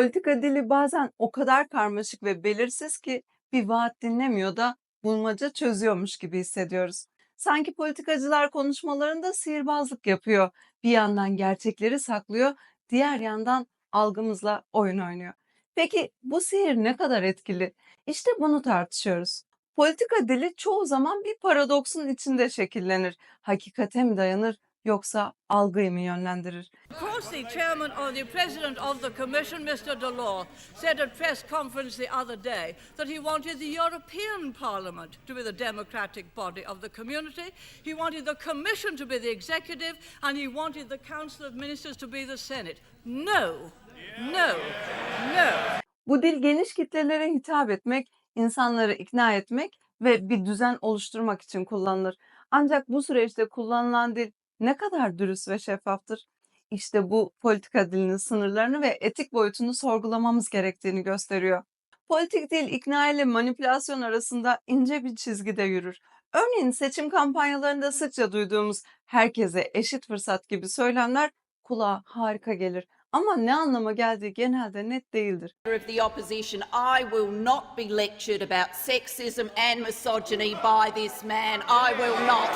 Politika dili bazen o kadar karmaşık ve belirsiz ki bir vaat dinlemiyor da bulmaca çözüyormuş gibi hissediyoruz. Sanki politikacılar konuşmalarında sihirbazlık yapıyor. Bir yandan gerçekleri saklıyor, diğer yandan algımızla oyun oynuyor. Peki bu sihir ne kadar etkili? İşte bunu tartışıyoruz. Politika dili çoğu zaman bir paradoksun içinde şekillenir. Hakikate mi dayanır yoksa algıyı mı yönlendirir? Course, the chairman or the president of the commission, Mr. Delors, said at press conference the other day that he wanted the European Parliament to be the democratic body of the community. He wanted the commission to be the executive, and he wanted the council of ministers to be the senate. No, no, no. Bu dil geniş kitlelere hitap etmek, insanları ikna etmek ve bir düzen oluşturmak için kullanılır. Ancak bu süreçte kullanılan dil ne kadar dürüst ve şeffaftır? İşte bu politika dilinin sınırlarını ve etik boyutunu sorgulamamız gerektiğini gösteriyor. Politik dil ikna ile manipülasyon arasında ince bir çizgide yürür. Örneğin seçim kampanyalarında sıkça duyduğumuz herkese eşit fırsat gibi söylemler kulağa harika gelir. Ama ne anlama geldiği genelde net değildir. of the opposition, I will not be lectured about sexism and misogyny by this man. I will not.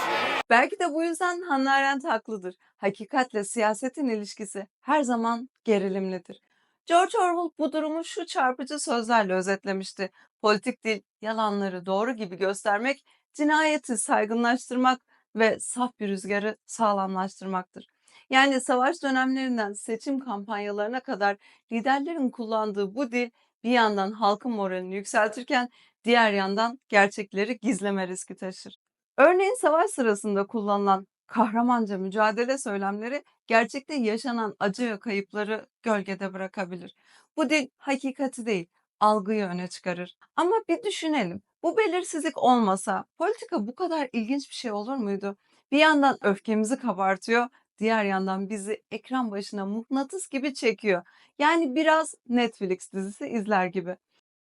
Belki de bu yüzden Hannah Arendt haklıdır. Hakikatle siyasetin ilişkisi her zaman gerilimlidir. George Orwell bu durumu şu çarpıcı sözlerle özetlemişti. Politik dil, yalanları doğru gibi göstermek, cinayeti saygınlaştırmak ve saf bir rüzgarı sağlamlaştırmaktır. Yani savaş dönemlerinden seçim kampanyalarına kadar liderlerin kullandığı bu dil bir yandan halkın moralini yükseltirken diğer yandan gerçekleri gizleme riski taşır. Örneğin savaş sırasında kullanılan kahramanca mücadele söylemleri gerçekte yaşanan acı ve kayıpları gölgede bırakabilir. Bu dil hakikati değil, algıyı öne çıkarır. Ama bir düşünelim. Bu belirsizlik olmasa politika bu kadar ilginç bir şey olur muydu? Bir yandan öfkemizi kabartıyor, diğer yandan bizi ekran başına mıknatıs gibi çekiyor. Yani biraz Netflix dizisi izler gibi.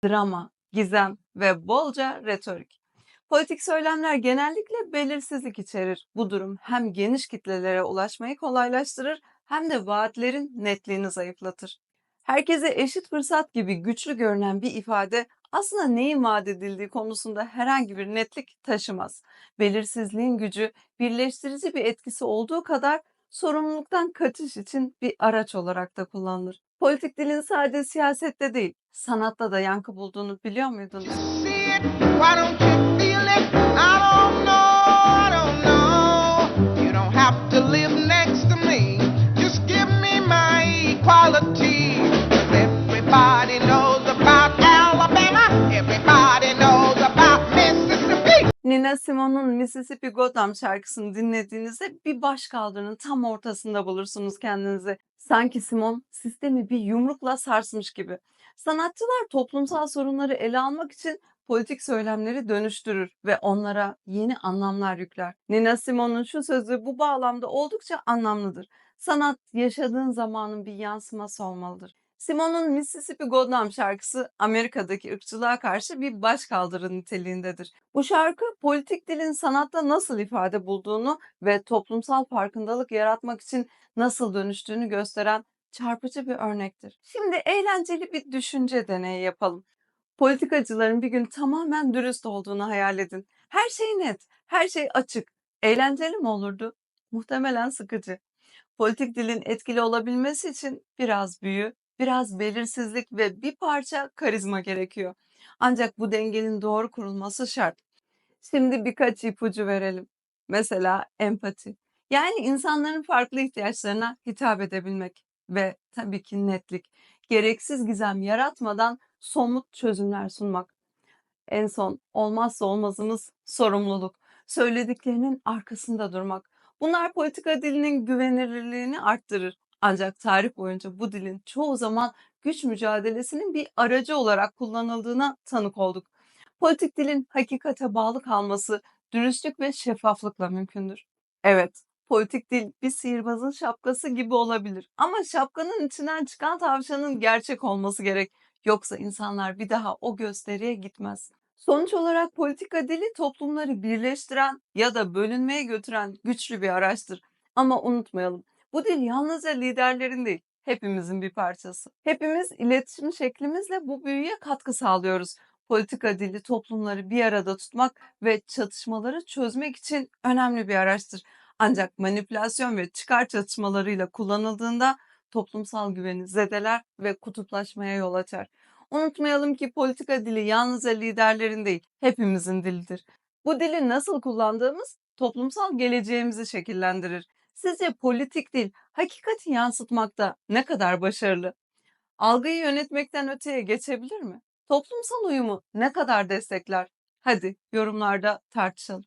Drama, gizem ve bolca retorik. Politik söylemler genellikle belirsizlik içerir. Bu durum hem geniş kitlelere ulaşmayı kolaylaştırır hem de vaatlerin netliğini zayıflatır. Herkese eşit fırsat gibi güçlü görünen bir ifade aslında neyin vaat edildiği konusunda herhangi bir netlik taşımaz. Belirsizliğin gücü birleştirici bir etkisi olduğu kadar sorumluluktan kaçış için bir araç olarak da kullanılır. Politik dilin sadece siyasette değil, sanatta da yankı bulduğunu biliyor muydunuz? Nina Simone'un Mississippi Goddam şarkısını dinlediğinizde bir başkaldırının tam ortasında bulursunuz kendinizi. Sanki Simone sistemi bir yumrukla sarsmış gibi. Sanatçılar toplumsal sorunları ele almak için politik söylemleri dönüştürür ve onlara yeni anlamlar yükler. Nina Simone'un şu sözü bu bağlamda oldukça anlamlıdır. Sanat yaşadığın zamanın bir yansıması olmalıdır. Simone'un Mississippi Goddam şarkısı Amerika'daki ırkçılığa karşı bir başkaldırı niteliğindedir. Bu şarkı politik dilin sanatta nasıl ifade bulduğunu ve toplumsal farkındalık yaratmak için nasıl dönüştüğünü gösteren çarpıcı bir örnektir. Şimdi eğlenceli bir düşünce deneyi yapalım. Politikacıların bir gün tamamen dürüst olduğunu hayal edin. Her şey net, her şey açık. Eğlenceli mi olurdu? Muhtemelen sıkıcı. Politik dilin etkili olabilmesi için biraz büyü, biraz belirsizlik ve bir parça karizma gerekiyor. Ancak bu dengenin doğru kurulması şart. Şimdi birkaç ipucu verelim. Mesela empati. Yani insanların farklı ihtiyaçlarına hitap edebilmek ve tabii ki netlik. Gereksiz gizem yaratmadan somut çözümler sunmak. En son olmazsa olmazımız sorumluluk. Söylediklerinin arkasında durmak. Bunlar politika dilinin güvenilirliğini arttırır. Ancak tarih boyunca bu dilin çoğu zaman güç mücadelesinin bir aracı olarak kullanıldığına tanık olduk. Politik dilin hakikate bağlı kalması dürüstlük ve şeffaflıkla mümkündür. Evet, politik dil bir sihirbazın şapkası gibi olabilir. Ama şapkanın içinden çıkan tavşanın gerçek olması gerek. Yoksa insanlar bir daha o gösteriye gitmez. Sonuç olarak politika dili toplumları birleştiren ya da bölünmeye götüren güçlü bir araçtır. Ama unutmayalım, bu dil yalnızca liderlerin değil, hepimizin bir parçası. Hepimiz iletişim şeklimizle bu büyüye katkı sağlıyoruz. Politika dili toplumları bir arada tutmak ve çatışmaları çözmek için önemli bir araçtır. Ancak manipülasyon ve çıkar çatışmalarıyla kullanıldığında toplumsal güveni zedeler ve kutuplaşmaya yol açar. Unutmayalım ki politika dili yalnızca liderlerin değil, hepimizin dilidir. Bu dili nasıl kullandığımız toplumsal geleceğimizi şekillendirir. Sizce politik dil hakikati yansıtmakta ne kadar başarılı? Algıyı yönetmekten öteye geçebilir mi? Toplumsal uyumu ne kadar destekler? Hadi yorumlarda tartışalım.